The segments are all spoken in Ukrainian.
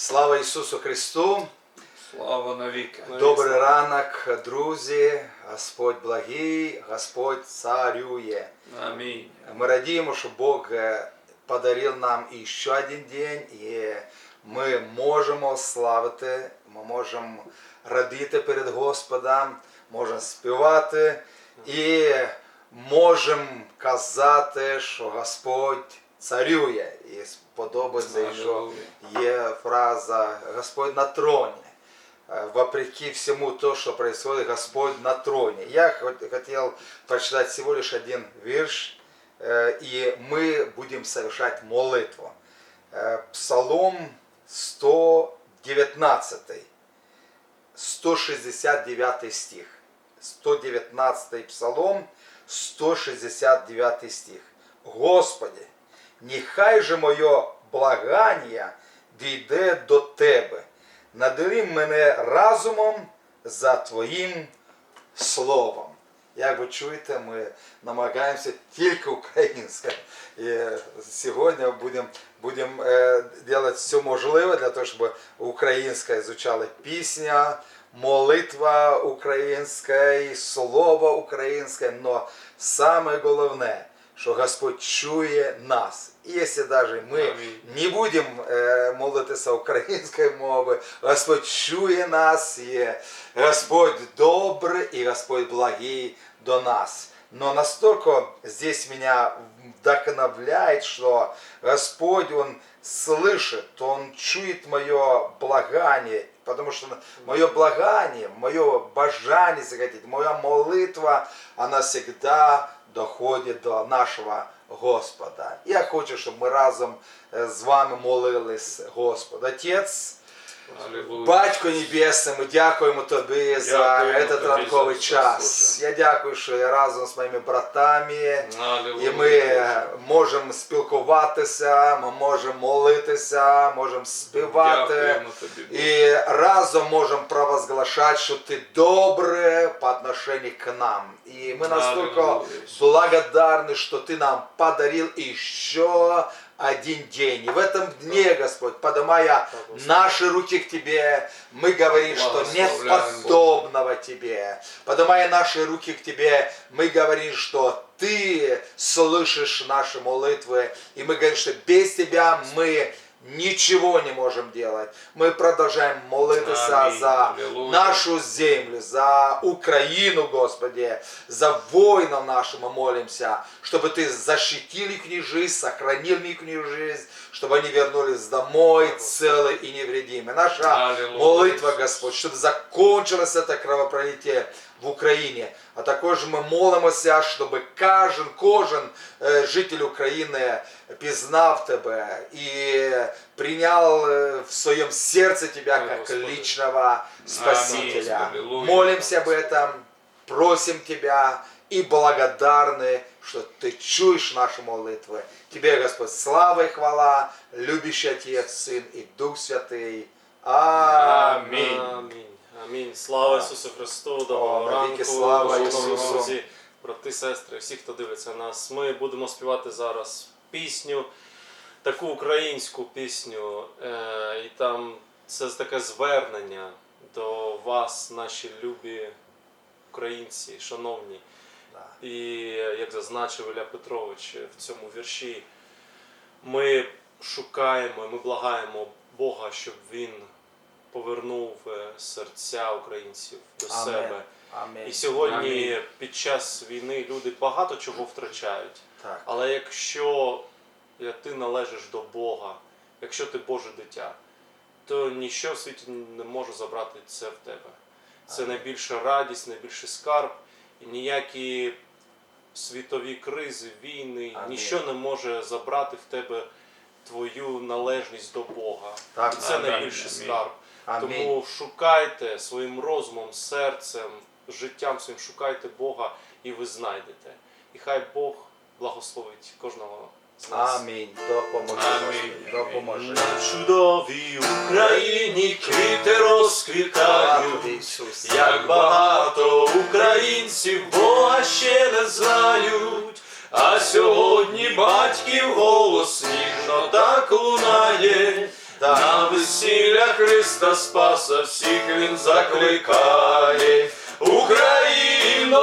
Слава Ісусу Христу! Слава навіки. Добрий ранок, друзі! Господь благий, Господь царює. Амінь. Мы радіємо, що Бог е, подарив нам ще один день, і ми можемо славити, ми можемо радіти перед Господом, можемо співати і можемо казати, що Господь царює. І сподобається, що Аллилуйя. є фраза Господь на троне. Э, Вопреки всему то, что происходит, Господь на троне. Я хот- хотел прочитать всего лишь один вирш, э, и мы будем совершать молитву. Э, Псалом 119, 169 стих. 119 псалом, 169 стих. Господи, нехай же моє благання дійде до Тебе. Надари мене разумом за Твоїм словом. Як ви чуєте, ми намагаємося тільки українською. І сьогодні будемо будем, е, робити все можливе для того, щоб українська звучала пісня, молитва українська, слово українське. Но саме головне, що Господь чує нас. І якщо навіть ми Амінь. не будемо е, молитися українською мовою, Господь чує нас, і Господь добрий і Господь благий до нас. Но настолько здесь меня вдохновляет, что Господь, Он слышит, Он чует мое благание, потому что мое благание, мое бажание, если хотите, моя молитва, она всегда доходить до нашого Господа. Я хочу, щоб ми разом е, з вами молились, Господа. Отець. Батько Небесний, ми дякуємо Тобі за Дякуємо этот Тобі ранковий за це, час. Боже. Я дякую, що я разом з моїми братами. Аллилуйя. І ми можемо спілкуватися, ми можемо молитися, можемо співати. Дякуємо тобі. Боже. І разом можемо провозглашати, що ти добре по отношению к нам. И мы настолько Аллилуйя. благодарны, что ты нам подарил еще Один день. И в этом дне, Господь, поднимая наши руки к Тебе, мы говорим, что нет подобного Тебе. Поднимая наши руки к Тебе, мы говорим, что Ты слышишь наши молитвы. И мы говорим, что без Тебя мы ничего не можем делать. Мы продолжаем молиться Аминь. за Аллилуйя. нашу землю, за Украину, Господи, за воинов нашим мы молимся, чтобы Ты защитил их жизнь, сохранил их жизнь, чтобы они вернулись домой целы и невредимы. Наша Аллилуйя. молитва, Господь, чтобы закончилось это кровопролитие в Україні. А також ми молимося, щоб кожен, кожен е, житель України пізнав тебе і прийняв е, в своєму серці тебе Ой, як Господи. личного Спасителя. Аминь. Аллилуйя. Молимся об этом, просим Тебя и благодарны, что Ты чуешь наши молитвы. Тебе, Господь, слава и хвала, любящий Отец, Сын и Дух Святый. Аминь. Амінь. Амінь. Слава А. Ісусу Христу, доброго О, навіки ранку, слава шановні Ісусу. друзі, брати, сестри, всі, хто дивиться нас. Ми будемо співати зараз пісню, таку українську пісню. Е, і там це таке звернення до вас, наші любі українці, шановні. І як зазначив Ілля Петрович в цьому вірші, ми шукаємо, ми благаємо Бога, щоб Він повернув е, серця українців до Амен. себе. Аминь. І сьогодні Амінь. під час війни люди багато чого втрачають. Так. Але якщо ти належиш до Бога, якщо ти Боже дитя, то ніщо в світі не може забрати це в тебе. Це найбільша радість, найбільший скарб, ніякі світові кризи, війни, Амінь. ніщо не може забрати в тебе твою належність до Бога. Так. І це Амінь. найбільший скарб. Амінь. Тому шукайте своїм розумом, серцем, життям своїм, шукайте Бога, і ви знайдете. І хай Бог благословить кожного з нас. Амінь. Допоможи. Амінь. Допоможи. На чудовій Україні квіти розквітають, Ісус. як багато українців Бога ще не знають. А сьогодні батьків голос ніжно так лунає. На весілля Христа Спаса всіх він закликає. Україно,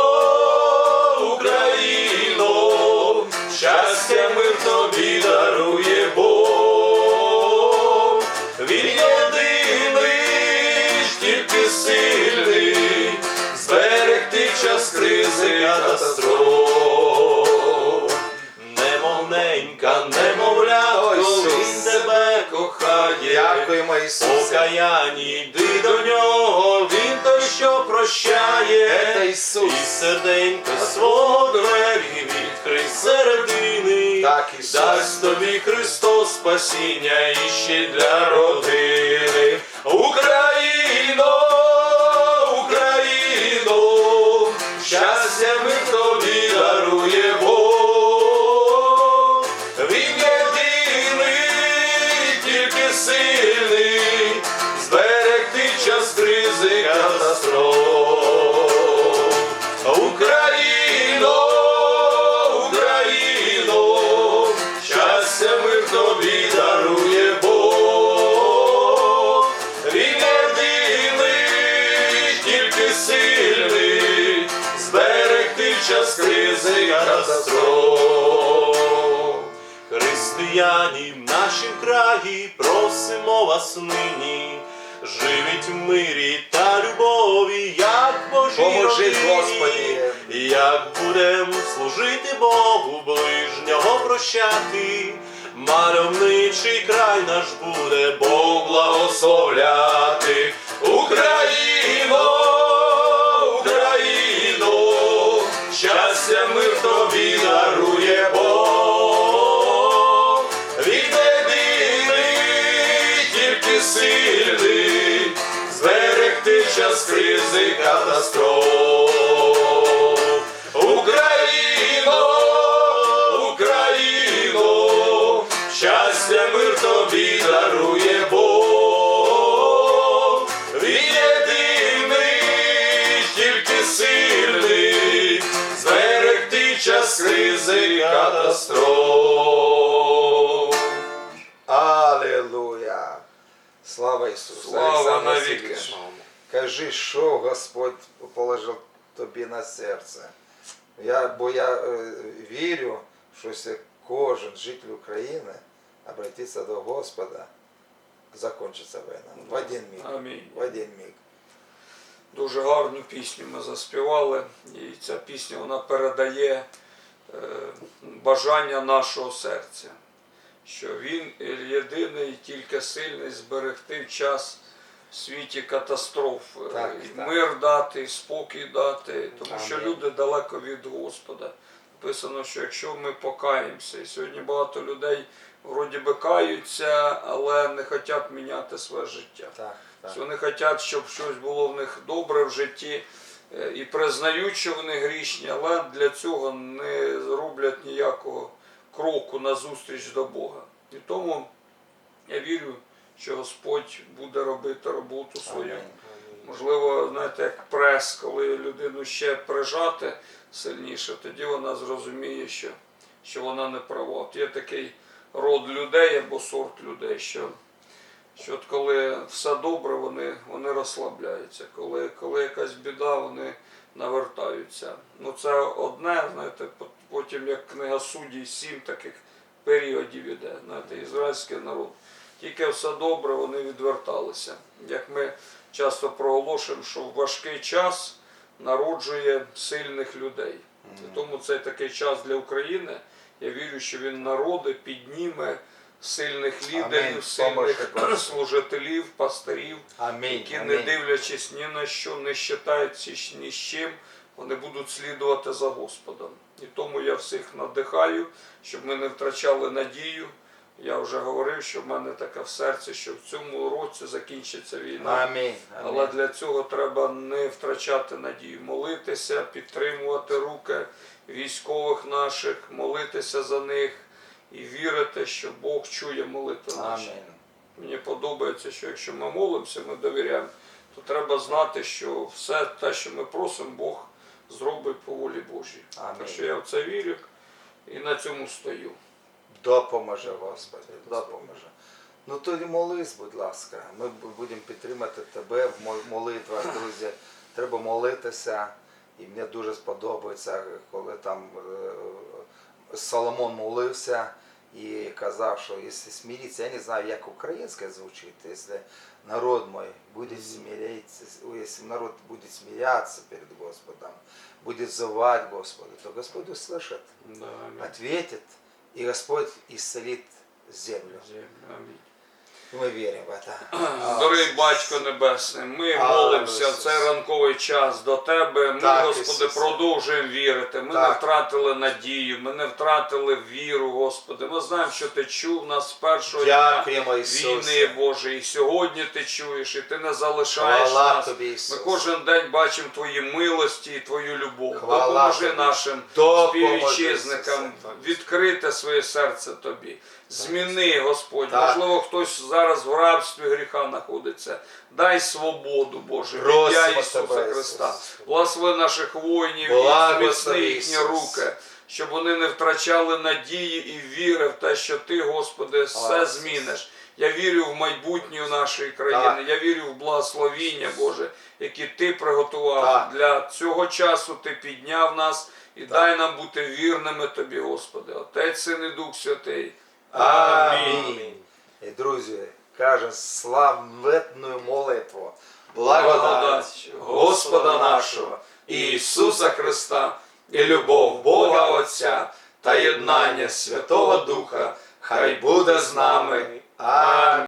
тобі дарує Бог. Він єдиний тільки сильний, зберегти час кризи катастроф. Немовненька, немовлятко, Ой, він тебе кохає. Дякуємо, Ісусе. Покаянні йди до нього, він той, що прощає. І серденько свого двері відкрий середини. Так, і Дасть тобі Христос спасіння іще для родини. Україно, Християні в нашім краї просимо вас нині, живіть в мирі та любові, як Божій Поможи, родині. Господи. Як будем служити Богу, ближнього прощати, мальовничий край наш буде Бог благословляти. Україно, Україно, щастя мир тобі дарує Бог. Сильний, зберегти час кризи катастроф. Україно, Україно, щастя мир тобі дарує Бог. Він єдиний, тільки сильний, зберегти час кризи катастроф. Ісусу. Слава навіки. Кажи, що Господь положив тобі на серце. Я, бо я е, вірю, що кожен житель України обратиться до Господа, закінчиться війна. В один миг. Амінь. В один миг. Дуже гарну пісню ми заспівали, і ця пісня вона передає е, бажання нашого серця, що він єдиний, тільки сильний зберегти час в світі катастроф, Так, і так. мир дати, і спокій дати, тому що люди далеко від Господа. Написано, що якщо ми покаємося, і сьогодні багато людей вроді би каються, але не хочуть міняти своє життя. Так, так. Вони хочуть, щоб щось було в них добре в житті е, і признають, що вони грішні, але для цього не роблять ніякого кроку назустріч до Бога. І тому я вірю, що Господь буде робити роботу свою. Можливо, знаєте, як прес, коли людину ще прижати сильніше, тоді вона зрозуміє, що, що вона не права. От є такий род людей або сорт людей, що, що от коли все добре, вони, вони розслабляються. Коли, коли якась біда, вони навертаються. Ну це одне, знаєте, потім як книга суддів, сім таких періодів іде. Знаєте, ізраїльський народ. Тільки все добре, вони відверталися. Як ми часто проголошуємо, що в важкий час народжує сильних людей. Тому це такий час для України. Я вірю, що він народи підніме сильних лідерів, Амінь. сильних служителів, пастирів, Амінь. які, не дивлячись ні на що, не щитаються ні з чим, вони будуть слідувати за Господом. І тому я всіх надихаю, щоб ми не втрачали надію. Я вже говорив, що в мене таке в серці, що в цьому році закінчиться війна. Амінь. Але для цього треба не втрачати надію, молитися, підтримувати руки військових наших, молитися за них і вірити, що Бог чує молитви наші. Амінь. Мені подобається, що якщо ми молимося, ми довіряємо, то треба знати, що все те, що ми просимо, Бог зробить по волі Божій. Амінь. Так що я в це вірю і на цьому стою. Допоможе, Господи, допоможе. Ну тоді молись, будь ласка. Ми будемо підтримати тебе в молитвах, друзі. Треба молитися. І мені дуже сподобається, коли там е, Соломон молився і казав, що якщо смиритися, я не знаю, як українське звучить, якщо народ мой буде смиритися, якщо народ буде смирятися перед Господом, буде взывать Господу, то Господь услышит, Да, амінь. ответит, и Господь исцелит землю. Амінь. И мы верим в это. Дорогий Батько Небесний, ми молимося в цей ранковий час до Тебе. Ми, Так, Господи, Ісусе. продовжуємо вірити. Ми не втратили надію, ми не втратили віру, Господи. Ми знаємо, що Ти чув нас з першого дня війни, Боже. І сьогодні Ти чуєш, і Ти не залишаєш Хвала нас. Тобі, Ми кожен день бачимо Твої милості і Твою любов. Хвала Допоможи Тобі. нашим Допоможи, співвітчизникам Ісусе. відкрити своє серце Тобі. Зміни, Господь. Так. Можливо, хтось зараз в рабстві гріха знаходиться. Дай свободу, Боже, ім'я Ісуса Христа. Благослови наших воїнів і зміцни їхні руки. Щоб вони не втрачали надії і віри в те, що ти, Господи, все Ісус. зміниш. Я вірю в майбутнє нашої країни. Так. Я вірю в благословіння, Боже, які ти приготував Так. для цього часу. Ти підняв нас і дай нам бути вірними тобі, Господи. Отець, Син і Дух Святий. Амінь. І, друзі, каже славетну молитву. Благодать Господа нашого Ісуса Христа і любов Бога Отця та єднання Святого Духа хай буде з нами. Амінь.